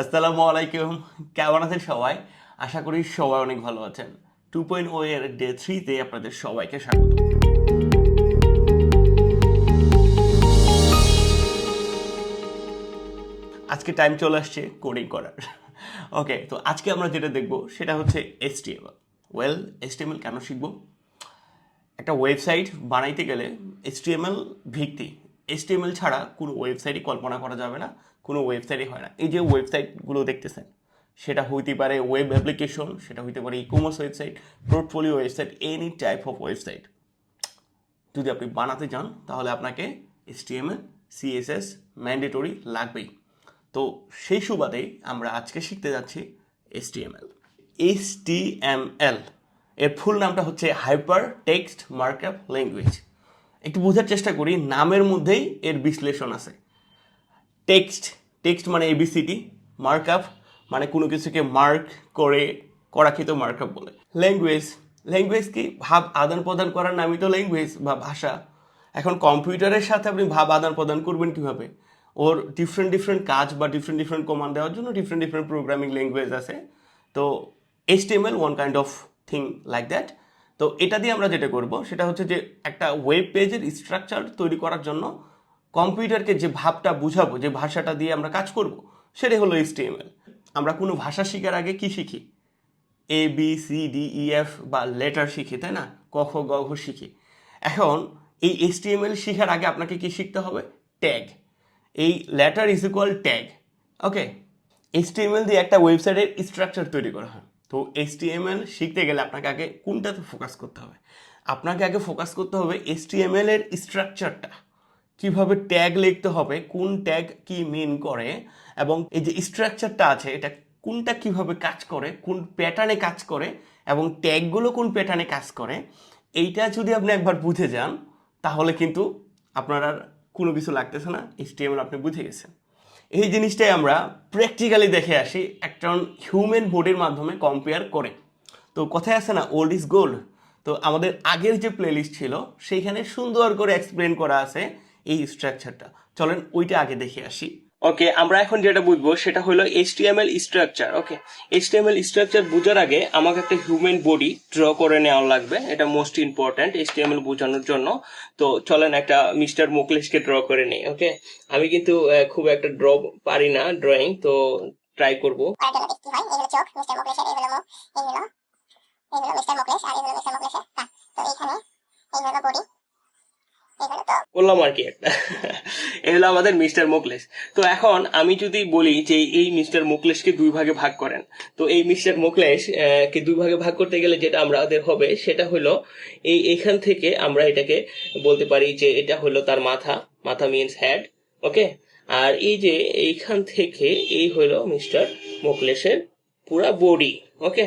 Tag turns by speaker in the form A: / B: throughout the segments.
A: আসসালামু আলাইকুম। কেমন আছেন সবাই? আশা করি সবাই অনেক ভালো আছেন। টু পয়েন্ট ও এর ডে থ্রিতে আপনাদের সবাইকে স্বাগত। আজকে টাইম চলে আসছে কোডিং করার। ওকে তো আজকে আমরা যেটা দেখব সেটা হচ্ছে এসটিএমএল ওয়েল এসটিএমএল কেন শিখব? একটা ওয়েবসাইট বানাইতে গেলে এইচটিএমএল ভিত্তি। এইচটিএমএল ছাড়া কোনো ওয়েবসাইটই কল্পনা করা যাবে না। কোনো ওয়েবসাইটই হয় না। এই যে ওয়েবসাইটগুলো দেখতেছেন, সেটা হইতে পারে ওয়েব অ্যাপ্লিকেশন সেটা হইতে পারে e commerce website portfolio website any type of website যদি আপনি বানাতে চান, তাহলে আপনাকে এইচটিএমএল সিএসএস ম্যান্ডেটরি লাগবেই। তো সেই সুবাদেই আমরা আজকে শিখতে যাচ্ছি এইচটিএমএল এইচটিএমএল এর ফুল নামটা হচ্ছে হাইপার টেক্সট মার্কআপ ল্যাঙ্গুয়েজ একটু বোঝার চেষ্টা করি, নামের মধ্যেই এর বিশ্লেষণ আছে। টেক্সট টেক্সট মানে এবিসিটি মার্কআপ মানে কোনো কিছুকে মার্ক করে করাকে তো মার্কআপ বলে। ল্যাঙ্গুয়েজ ল্যাঙ্গুয়েজ কি? ভাব আদান প্রদান করার নামই তো ল্যাঙ্গুয়েজ বা ভাষা। এখন কম্পিউটারের সাথে আপনি ভাব আদান প্রদান করবেন কীভাবে? ওর ডিফারেন্ট ডিফারেন্ট কাজ বা ডিফারেন্ট ডিফারেন্ট কমান্ড দেওয়ার জন্য ডিফারেন্ট ডিফারেন্ট প্রোগ্রামিং ল্যাঙ্গুয়েজ আছে। তো HTML one kind of thing like that তো এটা দিয়ে আমরা যেটা করব, সেটা হচ্ছে যে একটা ওয়েব পেজের স্ট্রাকচার তৈরি করার জন্য কম্পিউটারকে যে ভাবটা বুঝাবো, যে ভাষাটা দিয়ে আমরা কাজ করব, সেটাই হলো এইচটিএমএল আমরা কোনো ভাষা শেখার আগে কি শিখি? A B C D E F বা লেটার শিখি, তাই না? ক, খ, গ শিখি। এখন এই এইচটিএমএল শেখার আগে আপনাকে কি শিখতে হবে? ট্যাগ এই letter is equal tag okay HTML দিয়ে একটা ওয়েবসাইটের স্ট্রাকচার তৈরি করা হয়। তো এইচটিএমএল শিখতে গেলে আপনাকে আগে কোনটাতে ফোকাস করতে হবে? আপনাকে আগে ফোকাস করতে হবে এইচটিএমএল এর স্ট্রাকচারটা কীভাবে ট্যাগ লিখতে হবে, কোন ট্যাগ কি মিন করে, এবং এই যে স্ট্রাকচারটা আছে, এটা কোনটা কীভাবে কাজ করে, কোন প্যাটার্নে কাজ করে, এবং ট্যাগগুলো কোন প্যাটার্নে কাজ করে, এইটা যদি আপনি একবার বুঝে যান, তাহলে কিন্তু আপনার আর কোনো কিছু লাগতেছে না এইচটিএমএল আপনি বুঝে গেছেন। এই জিনিসটাই আমরা প্র্যাকটিক্যালি দেখে আসি একটা হিউম্যান বডির মাধ্যমে কম্পেয়ার করে। তো কথায় আছে না ওল্ড ইজ গোল্ড তো আমাদের আগের যে প্লেলিস্ট ছিল, সেইখানে সুন্দর করে এক্সপ্লেন করা আছে এই স্ট্রাকচারটা চলেন ওইটা আগে দেখে আসি। ওকে আমরা এখন যেটা বুঝব সেটা হলো HTML structure okay HTML structure বোঝার আগে আমাকে একটা হিউম্যান বডি ড্র করে নেওয়া লাগবে। এটা মোস্ট ইম্পর্ট্যান্ট এইচটিএমএল বোঝানোর জন্য। তো চলেন একটা মিস্টার মুকলেশকে ড্র করে নেই ওকে আমি কিন্তু খুব একটা ড্র পারি না ড্রয়িং তো ট্রাই করব।
B: হয় মিস্টার মোকলেশ আর মিস্টার মোকলেশের তো হলো বডি তো
A: আর কি একটা। এ হলো আমাদের মিস্টার মুকলেশ। তো এখন আমি যদি বলি যে এই মিস্টার মুকলেশকে দুই ভাগে ভাগ করেন, তো এই মিস্টার মুকলেশ কে দুই ভাগে ভাগ করতে গেলে যেটা আমাদের হবে সেটা হলো এই এখান থেকে আমরা এটাকে বলতে পারি যে এটা হলো তার মাথা মাথা মিনস হেড ওকে আর এই যে এইখান থেকে এই হলো মিস্টার মুকলেশের পুরা বডি ওকে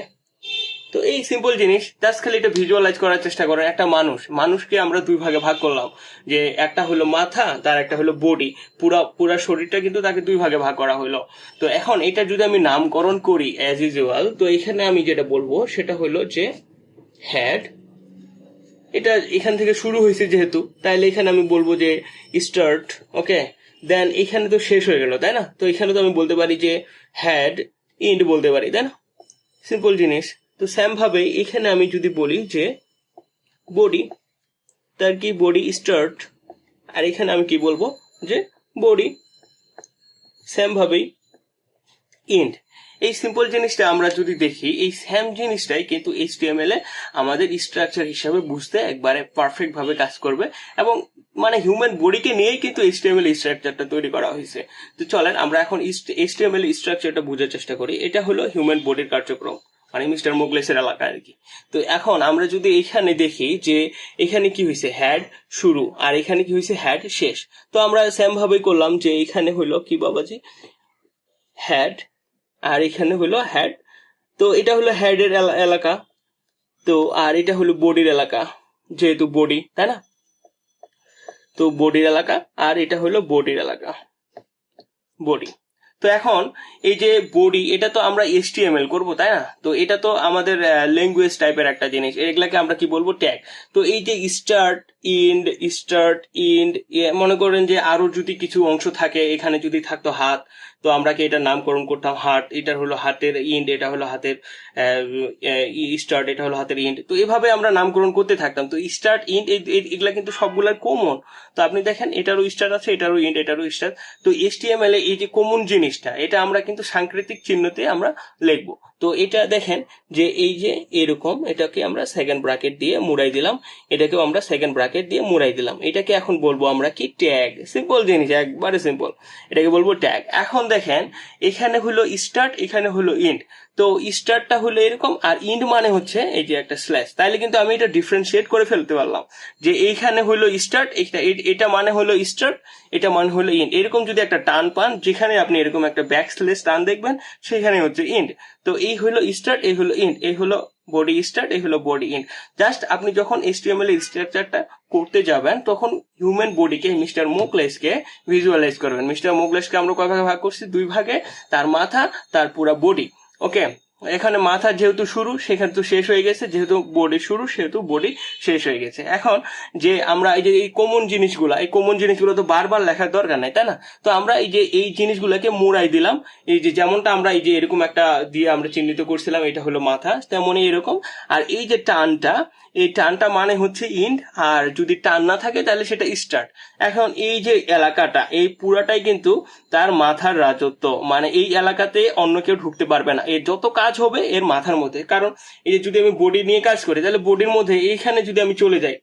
A: তো এই সিম্পল জিনিস জাস্ট খালি এটা ভিজুয়ালাইজ করার চেষ্টা করেন একটা মানুষ, মানুষকে আমরা দুই ভাগে ভাগ করলাম। যে একটা হলো মাথা, তার একটা হলো বডি পুরা পুরা শরীরটা কিন্তু তাকে দুই ভাগে ভাগ করা হলো তো এখন এটা যদি আমি নামকরণ করি অ্যাজ ইউজুয়াল তো এখানে আমি যেটা বলব, সেটা হলো যে হ্যাড এটা এখান থেকে শুরু হয়েছে যেহেতু, তাইলে এখানে আমি বলব যে স্টার্ট ওকে দেন এখানে তো শেষ হয়ে গেল, তাই না? তো এখানে তো আমি বলতে পারি যে হ্যাড ইন্ড বলতে পারি, তাই না? সিম্পল জিনিস। তো সেম ভাবে, এখানে আমি যদি বলি যে বডি তার কি বডি স্টার্ট আর এখানে আমি কি বলব যে বডি ভাবেই ইন্ড এই সিম্পল জিনিসটা আমরা যদি দেখি, এই স্যাম জিনিসটাই কিন্তু এইচটিএমএল এ আমাদের স্ট্রাকচার হিসাবে বুঝতে একবারে পারফেক্ট ভাবে কাজ করবে এবং মানে হিউম্যান বডিকে নিয়েই কিন্তু এইচটিএমএল স্ট্রাকচারটা তৈরি করা হয়েছে। তো চলেন, আমরা এখন এইচটিএমএল স্ট্রাকচারটা বোঝার চেষ্টা করি। এটা হলো হিউম্যান বডির কার্যক্রম। মানে মিস্টার মোগলেসের এলাকা আর কি। তো এখন আমরা যদি এখানে দেখি যে এখানে কি হয়েছে? হ্যাড শুরু। আর এখানে কি হয়েছে? হ্যাড শেষ। তো আমরা সেম ভাবে করলাম যে এখানে হলো কি বাবাজি? হ্যাড আর এখানে হলো হ্যাড তো এটা হলো হেডের এলাকা। তো আর এটা হলো বডির এলাকা, যেহেতু বডি তাই না? তো বডির এলাকা। আর এটা হলো বডির এলাকা। বডি তো এখন এই যে বডি এটা তো আমরা এস টি এম এল করব, তাই না? তো এটা তো আমাদের ল্যাঙ্গুয়েজ টাইপের একটা জিনিস। এগুলাকে আমরা কি বলব? ট্যাগ তো এই যে স্টার্ট ইন্ড স্টার্ট ইন্ড মনে করেন যে আরও যদি কিছু অংশ থাকে, এখানে যদি থাকতো হাত,
C: তো আমরা কি এটা নামকরণ করতাম হার্ট এটা হলো হাতের ইন্ড এটা হলো হাতের স্টার্ট এটা হলো হাতের ইন্ড তো এভাবে আমরা নামকরণ করতে থাকতাম। তো স্টার্ট ইন্ড এগুলা কিন্তু সবগুলার কমন তো আপনি দেখেন, এটারও স্টার্ট আছে, এটারও ইন্ড এটারও স্টার্ট তো এসটিএমএল এ এই যে কমন জিনিসটা, এটা আমরা কিন্তু সাংকেতিক চিহ্নতে আমরা লিখব। তো এটা দেখেন যে এই যে এরকম, এটাকে আমরা সেকেন্ড ব্রাকেট দিয়ে মুড়াই দিলাম, এটাকেও আমরা সেকেন্ড ব্রাকেট দিয়ে মুড়াই দিলাম। এটাকে এখন বলব আমরা কি? ট্যাগ সিম্পল জিনিস, একবারে সিম্পল এটাকে বলব ট্যাগ এখন দেখেন, এখানে হলো স্টার্ট এখানে হলো ইন্ড তো স্টার্টটা হলো এরকম, আর ইন্ড মানে হচ্ছে এই যে একটা স্ল্যাশ। তাইলে কিন্তু আমি এটা ডিফারেন্সিয়েট করে ফেলতে পারলাম যে এইখানে হলো স্টার্ট এটা এটা মানে হলো স্টার্ট এটা মানে হলো ইন্ড। এরকম যদি একটা টান পান, যেখানে আপনি এরকম একটা ব্যাক স্ল্যাশ টান দেখবেন, সেখানে হচ্ছে ইন্ড। তো এই হলো স্টার্ট এই হলো ইন্ড, এই হলো বডি স্টার্ট এই হলো বডি ইন্ড। জাস্ট আপনি যখন এইচটিএমএল এর স্ট্রাকচারটা করতে যাবেন, তখন হিউম্যান বডিকে মিস্টার মোকলেসকে ভিজুয়ালাইজ করবেন। মিস্টার মোকলেসকে আমরা কয় ভাগে ভাগ করছি? দুই ভাগে, তার মাথা, তার পুরা বডি ওকে এখানে মাথা যেহেতু শুরু সেখানে তো শেষ হয়ে গেছে, যেহেতু বডি শুরু, সেহেতু বডি শেষ হয়ে গেছে। এখন যে আমরা এই যে এই কমন জিনিসগুলো, এই কমন জিনিসগুলো তো বারবার লেখার দরকার নাই, তাই না? তো আমরা এই যে এই জিনিসগুলোকে মোড়াই দিলাম, এই যে যেমনটা আমরা এই যে এরকম একটা দিয়ে আমরা চিহ্নিত করছিলাম, এটা হলো মাথা, তেমনই এরকম। আর এই যে টানটা, এই টানটা মানে হচ্ছে ইন্ড, আর যদি টান না থাকে তাহলে সেটা স্টার্ট এখন এই যে এলাকাটা, এই পুরাটাই কিন্তু তার মাথার রাজত্ব মানে এই এলাকাতে অন্য কেউ ঢুকতে পারবে না। এর যত কাজ হবে এর মাথার মধ্যে। কারণ এই যে যদি আমি বডি নিয়ে কাজ করি, তাহলে বডির মধ্যে এইখানে যদি আমি চলে যাই,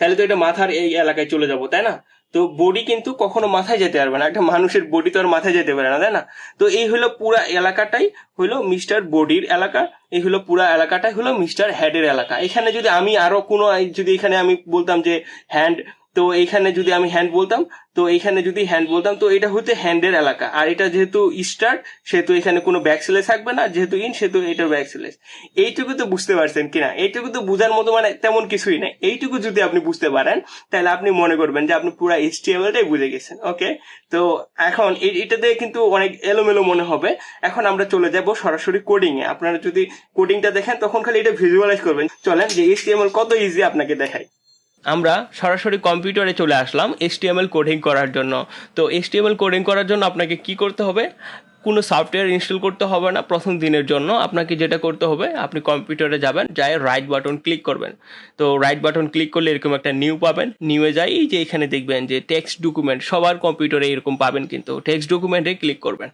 C: তাহলে তো এটা মাথার এই এলাকায় চলে যাব, তাই না? তো বডি কিন্তু কখনো মাথায় যেতে পারবে না। একটা মানুষের বডি তো আর মাথায় যেতে পারে না, তাই না? তো এই হলো পুরা এলাকাটাই হলো মিস্টার বডির এলাকা, এই হলো পুরা এলাকাটাই হলো মিস্টার হেডের এলাকা। এখানে যদি আমি আরও কোনো যদি এখানে আমি বলতাম যে হ্যান্ড তো এইখানে যদি আমি হ্যান্ড বলতাম, তো এইখানে যদি হ্যান্ড বলতাম, তো এটা হচ্ছে হ্যান্ডের এলাকা। আর এটা যেহেতু স্টার্ট সেহেতু এখানে কোনো ব্যাক স্লেস থাকবে না, যেহেতু ইন সেহেতু এটার ব্যাক স্লেস এইটুকু তো বুঝতে পারছেন কিনা? এইটুকু তো বোঝার মতো মানে তেমন কিছুই নাই। এইটুকু যদি আপনি বুঝতে পারেন, তাহলে আপনি মনে করবেন যে আপনি পুরো এইচটিএমএলটাই বুঝে গেছেন ওকে তো এখন এটাতে কিন্তু অনেক এলোমেলো মনে হবে। এখন আমরা চলে যাব সরাসরি কোডিং এ। আপনারা যদি কোডিংটা দেখেন, তখন খালি এটা ভিজুয়ালাইজ করবেন। চলেন যে এইচটিএমএল কত ইজি আপনাকে দেখাই। আমরা সরাসরি কম্পিউটারে চলে আসলাম এইচটিএমএল কোডিং করার জন্য। তো এইচটিএমএল কোডিং করার জন্য আপনাকে কি করতে হবে? কোনো সফটওয়্যার ইনস্টল করতে হবে না প্রথম দিনের জন্য। আপনাকে যেটা করতে হবে, আপনি কম্পিউটারে যাবেন, যাই রাইট বাটন ক্লিক করবেন। তো রাইট বাটন ক্লিক করলে এরকম একটা নিউ পাবেন। নিউয়ে যাই যে এখানে দেখবেন যে টেক্সট ডকুমেন্ট সবার কম্পিউটারে এরকম পাবেন কিন্তু টেক্সট ডকুমেন্টে ক্লিক করবেন।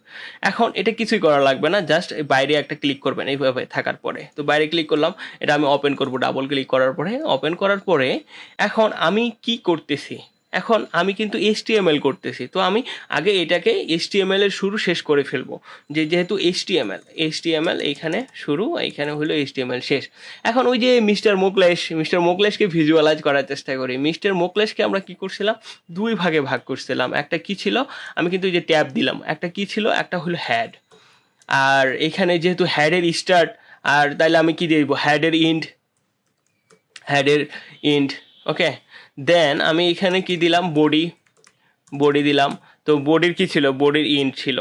C: এখন এটা কিছুই করা লাগবে না জাস্ট বাইরে একটা ক্লিক করবেন এইভাবে থাকার পরে। তো বাইরে ক্লিক করলাম, এটা আমি ওপেন করব ডাবল ক্লিক করার পরে। ওপেন করার পরে এখন আমি কি করতেছি? এখন আমি কিন্তু এইচটিএমএল করতেছি। তো আমি আগে এটাকে এইচটিএমএল এর শুরু শেষ করে ফেলব। যে যেহেতু এইচটিএমএল এইচটিএমএল এইখানে শুরু, এইখানে হলো এইচটিএমএল শেষ। এখন ওই যে মিস্টার মোকলেশ, মিস্টার মোকলেশকে ভিজুয়ালাইজ করার চেষ্টা করি। মিস্টার মোকলেশকে আমরা কি করছিলাম? দুই ভাগে ভাগ করছিলাম। একটা কি ছিল? আমি কিন্তু যে ট্যাব দিলাম। একটা কি ছিল? একটা হলো হ্যাড আর এখানে যেহেতু হ্যাডের স্টার্ট আর তাইলে আমি কি দিব? হ্যাডের ইন্ড হ্যাডের ইন্ড ওকে দেন আমি এখানে কি দিলাম? বডি বডি দিলাম। তো বডির কি ছিল? বডির ইন ছিল।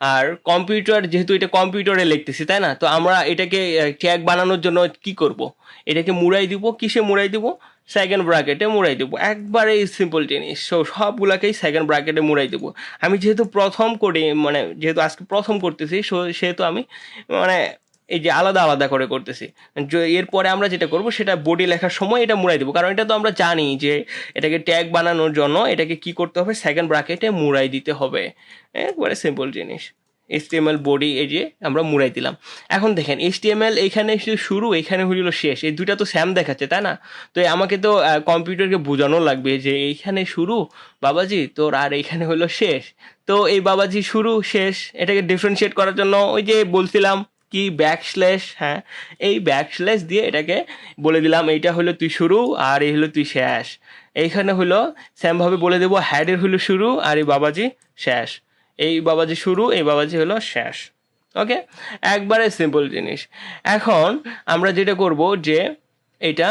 C: আর কম্পিউটার যেহেতু এটা কম্পিউটারে লিখতেছি, তাই না? তো আমরা এটাকে ট্যাগ বানানোর জন্য কি করব? এটাকে মুড়াই দিব। কিসে মুড়াই দিব? সেকেন্ড ব্র্যাকেটে মুড়াই দেবো। একবারে সিম্পল জিনিস। সো সবগুলাকেই সেকেন্ড ব্র্যাকেটে মুড়াই দেবো। আমি যেহেতু প্রথম করি মানে যেহেতু আজকে প্রথম করতেছি, সো, সেহেতু আমি মানে এই যে আলাদা আলাদা করে করতেছি। এরপরে আমরা যেটা করব, সেটা বডি লেখার সময় এটা মুড়াই দেবো। কারণ এটা তো আমরা জানি যে এটাকে ট্যাগ বানানোর জন্য এটাকে কি করতে হবে? সেকেন্ড ব্র্যাকেটে মুড়াই দিতে হবে। একবারে সিম্পল জিনিস। এইচটিএমএল বডি এই যে আমরা মুড়াই দিলাম। এখন দেখেন এইচটিএমএল এখানে শুরু, এখানে হইল শেষ। এই দুইটা তো স্যাম দেখাচ্ছে, তাই না? তো আমাকে তো কম্পিউটারকে বোঝানো লাগবে যে এইখানে শুরু, বাবাজি, তোর আর এইখানে হলো শেষ। তো এই বাবাজি শুরু, শেষ, এটাকে ডিফারেন্সিয়েট করার জন্য ওই যে বলছিলাম কি ব্যাক স্ল্যাশ হ্যাঁ এই ব্যাক স্ল্যাশ দিয়ে এটাকে বলে দিলাম, এইটা হলো তুই শুরু আর এই হলো তুই শেষ। এইখানে হলো স্যামভাবে বলে দেবো, হ্যাডের হলো শুরু আর এই বাবাজি শেষ। এই বাবাজি শুরু, এই বাবাজি হলো শেষ। ওকে? একবারে সিম্পল জিনিস। এখন আমরা যেটা করব যে এটা,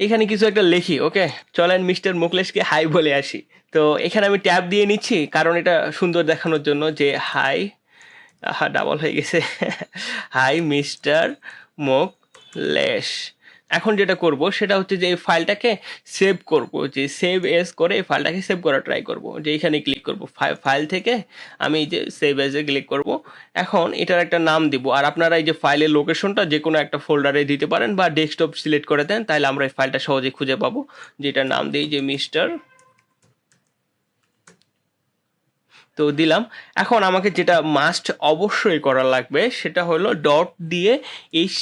C: এখানে কিছু একটা লিখি, ওকে? চলেন মিস্টার মুকলেশকে হাই বলে আসি। তো এখানে আমি ট্যাব দিয়ে নিচ্ছি, কারণ এটা সুন্দর দেখানোর জন্য যে হাই হ্যাঁ ডাবল হয়ে গেছে। Hi, mister Mukles. এখন যেটা করব, সেটা হচ্ছে যে এই ফাইলটাকে সেভ করব, যে সেভ এস করে এই ফাইলটাকে সেভ করা ট্রাই করব। যে এখানে ক্লিক করব ফাইল থেকে আমি যে সেভ এসে ক্লিক করব। এখন এটার একটা নাম দিব। আর আপনারা এই যে ফাইলের লোকেশনটা যে কোনো একটা ফোল্ডারে দিতে পারেন বা ডেস্কটপ সিলেক্ট করে দেন, তাহলে আমরা এই ফাইলটা সহজে খুঁজে পাবো। যেটার নাম দিই যে মিস্টার তো দিলাম। এখন আমাকে যেটা মাস্ট অবশ্যই করা লাগবে সেটা হলো ডট দিয়ে এইচ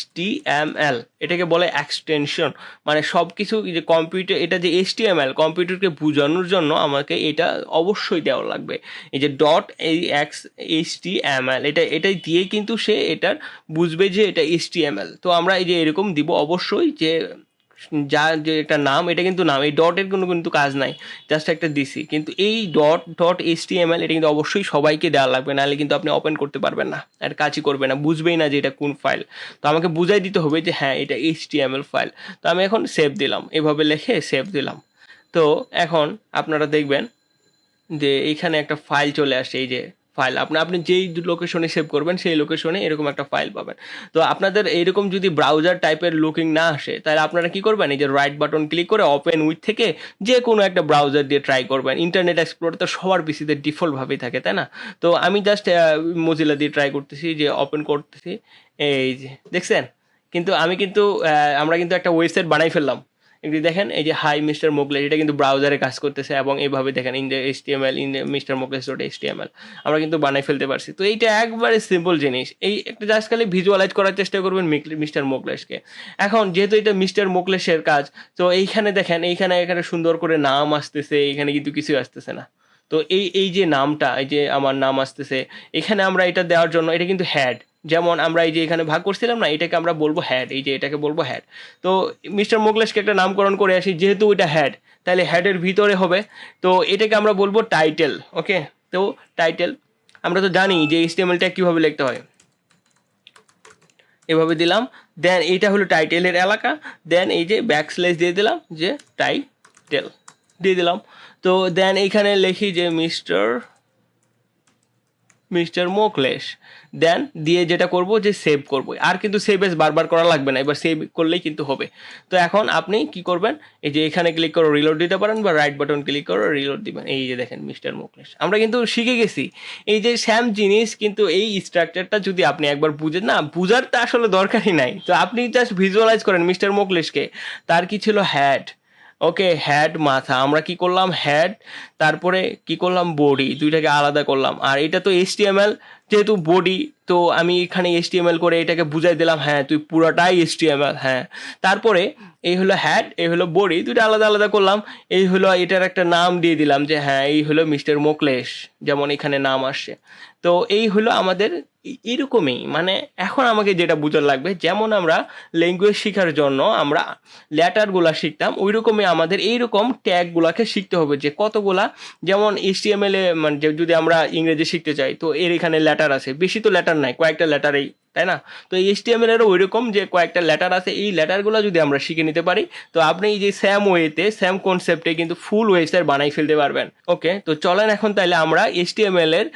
C: এম এল এটাকে বলে এক্সটেনশন মানে সব কিছু যে কম্পিউটার এটা যে এইচ টি এম এল কম্পিউটারকে বোঝানোর জন্য আমাকে এটা অবশ্যই দেওয়া লাগবে। এই যে ডট এই X H T M L এটা, এটাই দিয়ে কিন্তু সে এটার বুঝবে যে এটা এইচ টি এম এল তো আমরা এই যে এরকম দিব অবশ্যই যে যা যে একটা নাম, এটা কিন্তু নাম, এই ডটের কোনো কিন্তু কাজ নাই জাস্ট একটা দিছি কিন্তু এই ডট ডট এইচ এটা কিন্তু অবশ্যই সবাইকে দেওয়া লাগবে, নাহলে কিন্তু আপনি ওপেন করতে পারবেন না, আর কাজই করবে না, বুঝবেই না যে এটা কোন ফাইল তো আমাকে বুঝাই দিতে হবে যে হ্যাঁ এটা এইচ ফাইল তো আমি এখন সেভ দিলাম, এভাবে লেখে সেভ দিলাম। তো এখন আপনারা দেখবেন যে এইখানে একটা ফাইল চলে আসে, এই যে ফাইল আপনি আপনি যেই লোকেশনে সেভ করবেন, সেই লোকেশনে এরকম একটা ফাইল পাবেন। তো আপনাদের এইরকম যদি ব্রাউজার টাইপের লুকিং না আসে, তাহলে আপনারা কি করবেন? এই যে রাইট বাটন ক্লিক করে ওপেন উইথ থেকে যে কোনো একটা ব্রাউজার দিয়ে ট্রাই করবেন। ইন্টারনেট এক্সপ্লোর তো সবার পিসিতে ডিফল্টভাবেই থাকে, তাই না? তো আমি জাস্ট মজিলা দিয়ে ট্রাই করতেছি, যে ওপেন করতেছি। এই যে, দেখছেন? কিন্তু আমি কিন্তু আমরা কিন্তু একটা ওয়েবসাইট বানাই ফেললাম। একটু দেখেন, এই যে হাই মিস্টার মোকলেস এটা কিন্তু ব্রাউজারে কাজ করতেছে এবং এইভাবে দেখেন in the H T M L in mister Mokles dot H T M L আমরা কিন্তু বানাই ফেলতে পারছি। তো এইটা একবারে সিম্পল জিনিস। এই একটা জাস্ট খালি ভিজুয়ালাইজ করার চেষ্টা করবেন মিস্টার মোকলেসকে এখন যেহেতু এটা মিস্টার মোকলেসের কাজ, তো এইখানে দেখেন, এইখানে এখানে সুন্দর করে নাম আসতেছে, এইখানে কিন্তু কিছু আসতেছে না। তো এই এই যে নামটা, এই যে আমার নাম আসতেছে, এখানে আমরা এটা দেওয়ার জন্য, এটা কিন্তু হ্যাড যেমন আমরা এই যে এখানে ভাগ করছিলাম না, এটাকে আমরা বলব হ্যাড এই যে এটাকে বলব হ্যাড তো মিস্টার মোগলেশকে একটা নামকরণ করে আসি, যেহেতু ওইটা হ্যাড তাহলে হ্যাডের ভিতরে হবে। তো এটাকে আমরা বলব টাইটেল ওকে তো টাইটেল আমরা তো জানি যে ইস্টেমেলটা কীভাবে লিখতে হয়। এভাবে দিলাম দেন এইটা হলো টাইটেলের এলাকা দেন এই যে ব্যাক স্ল্যাশ দিয়ে দিলাম যে টাইটেল দিয়ে দিলাম। তো দেন এইখানে লিখি যে মিস্টার মিস্টার মোকলেশ দেন দিয়ে যেটা করব যে সেভ করব। আর কিন্তু সেভ এস বারবার করা লাগবে না, এবার সেভ করলেই কিন্তু হবে। তো এখন আপনি কি করবেন? এই যে এখানে ক্লিক করে রিলোড দিতে পারেন বা রাইট বাটন ক্লিক করে রিলোড দিবেন। এই যে দেখেন মিস্টার মোকলেশ। আমরা কিন্তু শিখে গেছি। এই যে স্যাম জিনিস কিন্তু এই স্ট্রাকচারটা যদি আপনি একবার বুঝেন, না, বুঝার তো আসলে দরকারই নাই। তো আপনি জাস্ট ভিজুয়ালাইজ করেন মিস্টার মোকলেশকে। তার কি ছিল হ্যাড ওকে হ্যাড মাথা। আমরা কি করলাম? হ্যাড তারপরে কি করলাম? বডি দুইটাকে আলাদা করলাম। আর এটা তো এইচটিএমএল যেহেতু বডি তো আমি এখানে এইচটিএমএল করে এটাকে বুঝাই দিলাম হ্যাঁ তুই পুরোটাই এইচটিএমএল হ্যাঁ। তারপরে এই হলো হ্যাড এই হলো বডি দুইটা আলাদা আলাদা করলাম। এই হলো এটার একটা নাম দিয়ে দিলাম যে হ্যাঁ এই হলো মিস্টার মোকলেশ, যেমন এখানে নাম আসছে তো এই হলো আমাদের এরকমই। মানে এখন আমাকে যেটা বুঝার লাগবে, যেমন আমরা ল্যাঙ্গুয়েজ শেখার জন্য আমরা লেটারগুলা শিখতাম ওই রকমই আমাদের এইরকম ট্যাগগুলাকে শিখতে হবে যে কতগুলা, যেমন এইচটিএমএল এ মানে যদি আমরা ইংরেজি শিখতে চাই, তো এর এখানে লেটার আছে। বেশি তো লেটার নাই, কয়েকটা লেটারেই তাই না? তো এই এইচটিএমএল এরও ওই রকম যে কয়েকটা লেটার আছে, এই লেটারগুলো যদি আমরা শিখে নিতে পারি, তো আপনি এই যে স্যাম ওয়েতে স্যাম কনসেপ্টে কিন্তু ফুল ওয়েবসাইট বানাই ফেলতে পারবেন। ওকে তো চলেন এখন তাহলে আমরা এইচটিএমএল এর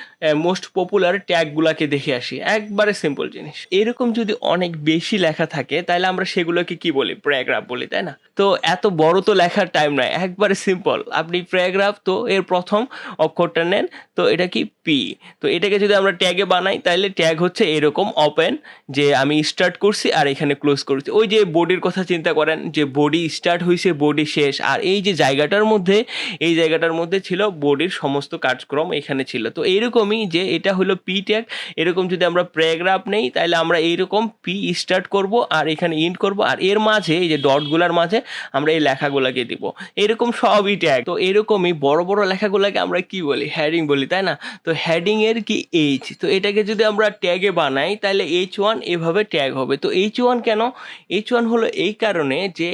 C: মোস্ট পপুলার ট্যাগগুলোকে দেখে আসি। একবারে সিম্পল জিনিস। এরকম যদি অনেক বেশি লেখা থাকে তাহলে আমরা সেগুলোকে কি বলি? প্যারাগ্রাফ বলি, তাই না? তো এত বড় তো লেখার টাইম নয় একবারে সিম্পল আপনি প্যারাগ্রাফ তো এর প্রথম অক্ষরটা নেন, তো এটা কি পি তো এটাকে যদি আমরা ট্যাগে বানাই তাহলে ট্যাগ হচ্ছে এরকম ওপেন যে আমি স্টার্ট করছি আর এখানে ক্লোজ করছি। ওই যে বডির কথা চিন্তা করেন, যে বডি স্টার্ট হয়েছে বডি শেষ। আর এই যে জায়গাটার মধ্যে, এই জায়গাটার মধ্যে ছিল বডির সমস্ত কার্যক্রম এখানে ছিল। তো এইরকমই যে এটা হলো পি ট্যাগ এরকম যদি আমরা প্যারাগ্রাফ নেই, তাহলে আমরা এইরকম পি স্টার্ট করব আর এখানে ইন্ড করব। আর এর মাঝে, এই যে ডটগুলার মাঝে, আমরা এই লেখাগুলোকে দিব। এরকম সবই ট্যাগ তো এরকমই বড় বড় লেখাগুলোকে আমরা কি বলি? হ্যাডিং বলি, তাই না? তো হ্যাডিং এর কি এইচ তো এটাকে যদি আমরা ট্যাগে বানাই, তাহলে এইচ ওয়ান এভাবে ট্যাগ হবে। তো এইচ ওয়ান কেন? এইচ ওয়ান হলো এই কারণে যে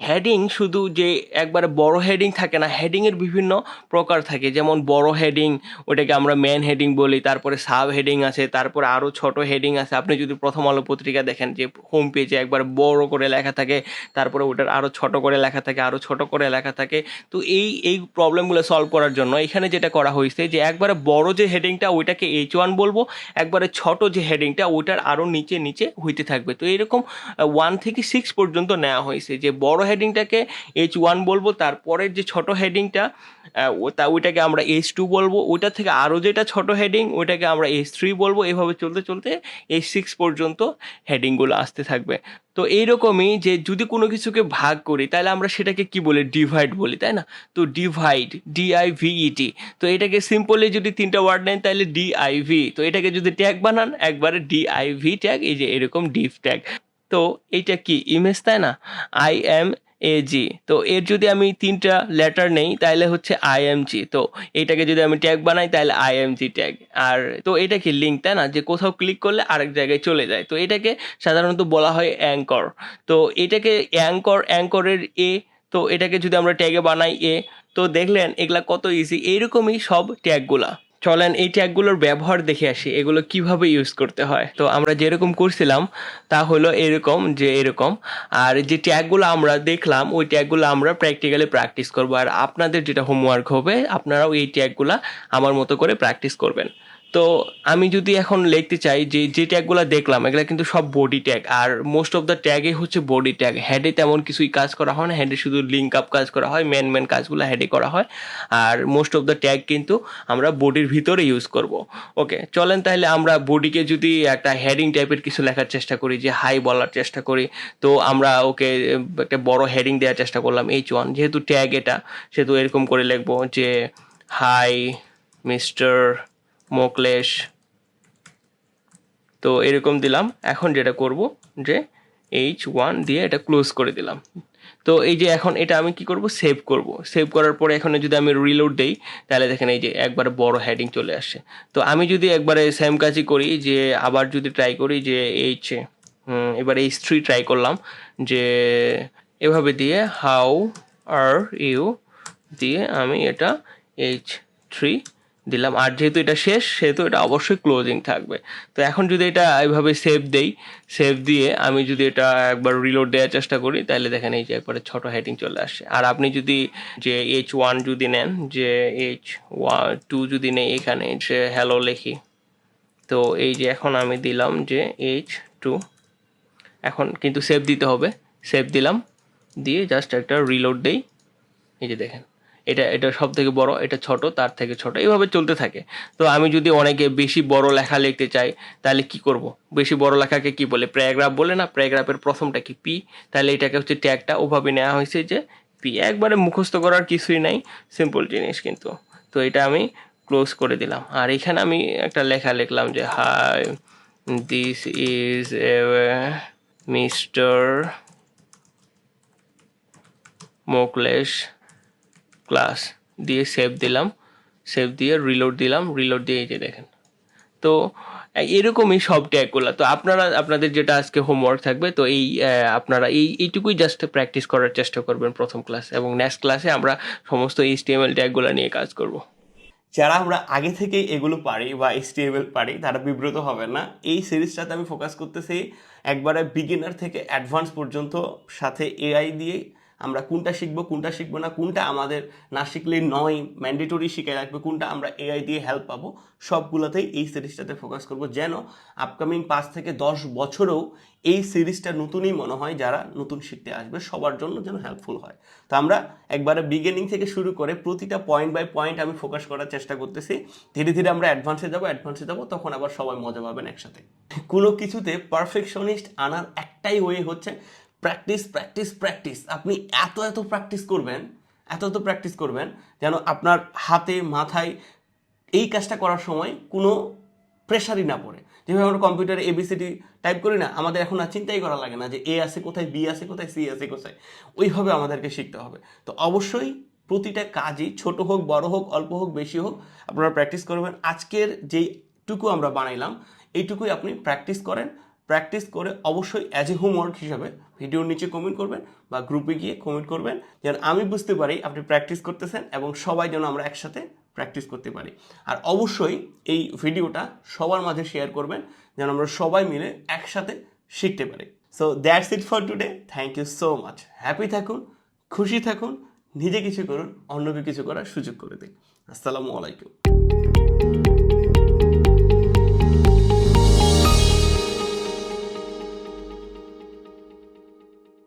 C: হেডিং শুধু যে একবারে বড় হেডিং থাকে না হেডিংয়ের বিভিন্ন প্রকার থাকে। যেমন বড় হেডিং ওটাকে আমরা মেন হেডিং বলি, তারপরে সাব হেডিং আছে, তারপরে আরও ছোট হেডিং আছে। আপনি যদি প্রথম আলো পত্রিকা দেখেন যে হোম পেজে একবার বড় করে লেখা থাকে, তারপরে ওটার আরও ছোট করে লেখা থাকে আরও ছোট করে লেখা থাকে, তো এই এই প্রবলেমগুলো সলভ করার জন্য এখানে যেটা করা হয়েছে যে একবারে বড় যে হেডিংটা ওইটাকে এইচ ওয়ান বলব, একবারে ছোট যে হেডিংটা ওইটার আরও নিচে নিচে হইতে থাকবে। তো এরকম ওয়ান থেকে সিক্স পর্যন্ত নেওয়া হয়েছে যে বড় হেডিংটাকে এইচ ওয়ান বলব, তারপরের যে ছোট হেডিংটা তা, ওইটাকে আমরা এইচ টু বলব। ওইটা থেকে আরও যেটা ছোট হেডিং ওইটাকে আমরা এইচ থ্রি বলব। এভাবে চলতে চলতে এইচ সিক্স পর্যন্ত হেডিংগুলো আসতে থাকবে। তো এইরকমই যে যদি কোনো কিছুকে ভাগ করি, তাহলে আমরা সেটাকে কি বলি? ডিভাইড বলি, তাই না? তো ডিভাইড ডিআইভিইটি তো এটাকে সিম্পলি যদি তিনটা ওয়ার্ড নেন, তাহলে ডিআইভি তো এটাকে যদি ট্যাগ বানান, একবারে ডিআইভি ট্যাগ এই যে এরকম ডিভ ট্যাগ তো এইটা কি ইমেজ তাই না? আই এম এ জি তো এর যদি আমি তিনটা লেটার নেই তাহলে হচ্ছে আই এম জি তো এটাকে যদি আমি ট্যাগ বানাই তাহলে আই এম জি ট্যাগ আর তো এটা কি লিঙ্ক তাই না? যে কোথাও ক্লিক করলে আরেক জায়গায় চলে যায়। তো এটাকে সাধারণত বলা হয় অ্যাঙ্কর তো এটাকে অ্যাঙ্কর অ্যাঙ্করের এ তো এটাকে যদি আমরা ট্যাগে বানাই এ তো দেখলেন এগুলা কত ইজি এইরকমই সব ট্যাগগুলা চলেন এই ট্যাগগুলোর ব্যবহার দেখে আসি, এগুলো কীভাবে ইউজ করতে হয়। তো আমরা যেরকম করছিলাম, তা হলো এরকম যে এরকম, আর যে ট্যাগগুলো আমরা দেখলাম, ওই ট্যাগগুলো আমরা প্র্যাকটিক্যালি প্র্যাকটিস করব। আর আপনাদের যেটা হোমওয়ার্ক হবে, আপনারাও এই ট্যাগগুলো আমার মতো করে প্র্যাকটিস করবেন। তো আমি যদি এখন লিখতে চাই যে যে ট্যাগগুলো দেখলাম, এগুলো কিন্তু সব বডি ট্যাগ আর মোস্ট অফ দ্য ট্যাগে হচ্ছে বডি ট্যাগ হেডে তেমন কিছুই কাজ করা হয় না হেডে শুধু লিঙ্ক আপ কাজ করা হয় মেন মেন কাজগুলো হেডে করা হয়। আর মোস্ট অফ দ্য ট্যাগ কিন্তু আমরা বডির ভিতরে ইউজ করব। ওকে চলেন তাহলে আমরা বডিকে যদি একটা হেডিং টাইপের কিছু লেখার চেষ্টা করি, যে হাই বলার চেষ্টা করি, তো আমরা ওকে একটা বড় হেডিং দেওয়ার চেষ্টা করলাম এইচ ওয়ান যেহেতু ট্যাগ এটা, সেহেতু এরকম করে লিখব যে হাই মিস্টার মোকলেশ। তো এরকম দিলাম। এখন যেটা করব যে এইচ ওয়ান দিয়ে এটা ক্লোজ করে দিলাম। তো এই যে এখন এটা আমি কি করব? সেভ করব। সেভ করার পরে এখানে যদি আমি রিলোড দেই, তাহলে দেখেন এই যে একবারে বড় হেডিং চলে আসে তো আমি যদি একবারে সেম কাজই করি, যে আবার যদি ট্রাই করি যে এইচ এবার এইচ থ্রি ট্রাই করলাম, যে এভাবে দিয়ে হাউ আর ইউ দিয়ে আমি এটা এইচ থ্রি দিলাম। আর যেহেতু এটা শেষ, সেহেতু এটা অবশ্যই ক্লোজিং থাকবে। তো এখন যদি এটা এইভাবে সেভ দেই সেভ দিয়ে আমি যদি এটা একবার রিলোড দেওয়ার চেষ্টা করি, তাহলে দেখেন এই যে একবারে ছোট হেডিং চলে আসে আর আপনি যদি যে এইচ ওয়ান যদি নেন, যে এইচ ওয়ান টু যদি নেই এখানে, যে হ্যালো লেখি, তো এই যে এখন আমি দিলাম যে এইচ টু এখন কিন্তু সেভ দিতে হবে। সেভ দিলাম, দিয়ে জাস্ট একটা রিলোড দেই। এই যে দেখেন। এটা এটা সব থেকে বড়, এটা ছোট, তার থেকে ছোট। এইভাবে চলতে থাকে। তো আমি যদি অনেকে বেশি বড় লেখা লিখতে চাই, তাহলে কি করব? বেশি বড় লেখাকে কি বলে? প্যারাগ্রাফ বলে না? প্যারাগ্রাফের প্রথমটা কি? পি। তাহলে এটাকে হচ্ছে ট্যাগটা। ওভাবে নেওয়া হয়েছে যে পি। একবারে মুখস্থ করার কিছুই নাই। সিম্পল জিনিস কিন্তু। তো এটা আমি ক্লোজ করে দিলাম। আর এখানে আমি একটা লেখা লিখলাম যে hi this is a mister Mokles class দিয়ে সেভ দিলাম সেভ দিয়ে রিলোড দিলাম রিলোড দিয়ে এই যে দেখেন। তো এরকমই সব ট্যাগগুলো তো আপনারা, আপনাদের যেটা আজকে হোমওয়ার্ক থাকবে, তো এই আপনারা এই, এইটুকুই জাস্ট প্র্যাকটিস করার চেষ্টা করবেন প্রথম ক্লাস এবং নেক্সট ক্লাসে আমরা সমস্ত এইচটিএমএল ট্যাগগুলো নিয়ে কাজ করব।
A: যারা আমরা আগে থেকেই এগুলো পারি বা এইচটিএমএল পারি, তারা বিব্রত হবে না। এই সিরিজটাতে আমি ফোকাস করতেছি একবারে বিগিনার থেকে অ্যাডভান্স পর্যন্ত, সাথে এআই দিয়ে আমরা কোনটা শিখব কোনটা শিখব না, কোনটা আমাদের না শিখলে নয় ম্যান্ডেটরি শিখে রাখবে, কোনটা আমরা এআই দিয়ে হেল্প পাবো, সবগুলোতেই এই সিরিজটাতে ফোকাস করব। যেন আপকামিং পাঁচ থেকে দশ বছরেও এই সিরিজটা নতুনই মনে হয়, যারা নতুন শিখতে আসবে, সবার জন্য যেন হেল্পফুল হয়। তো আমরা একবারে বিগিনিং থেকে শুরু করে প্রতিটা পয়েন্ট বাই পয়েন্ট আমি ফোকাস করার চেষ্টা করতেছি। ধীরে ধীরে আমরা অ্যাডভান্সে যাব অ্যাডভান্সে যাব, তখন আবার সবাই মজা পাবেন একসাথে। কোনো কিছুতে পারফেকশনিস্ট আনার একটাই ওয়ে হচ্ছে প্র্যাকটিস প্র্যাকটিস প্র্যাকটিস আপনি এত এত প্র্যাকটিস করবেন, এত এত প্র্যাকটিস করবেন যেন আপনার হাতে, মাথায় এই কাজটা করার সময় কোনো প্রেশারই না পড়ে। যেভাবে আমরা কম্পিউটারে এবিসিডি টাইপ করি না, আমাদের এখন আর চিন্তাই করা লাগে না যে এ আছে কোথায় বি আছে কোথায় সি আছে কোথায়। ওইভাবে আমাদেরকে শিখতে হবে। তো অবশ্যই প্রতিটা কাজই ছোট হোক, বড় হোক, অল্প হোক, বেশি হোক, আপনারা প্র্যাকটিস করবেন। আজকের যেইটুকু আমরা বানাইলাম, এইটুকুই আপনি প্র্যাকটিস করেন। প্র্যাকটিস করে অবশ্যই অ্যাজ এ হোমওয়ার্ক হিসাবে ভিডিওর নিচে কমেন্ট করবেন বা গ্রুপে গিয়ে কমেন্ট করবেন, যেন আমি বুঝতে পারি আপনি প্র্যাকটিস করতেছেন এবং সবাই যেন আমরা একসাথে প্র্যাকটিস করতে পারি। আর অবশ্যই এই ভিডিওটা সবার মাঝে শেয়ার করবেন, যেন আমরা সবাই মিলে একসাথে শিখতে পারি। So that's it for today thank you so much happy থাকুন, খুশি থাকুন, নিজে কিছু করুন, অন্যকে কিছু করার সুযোগ করে দিন। আসসালামু আলাইকুম।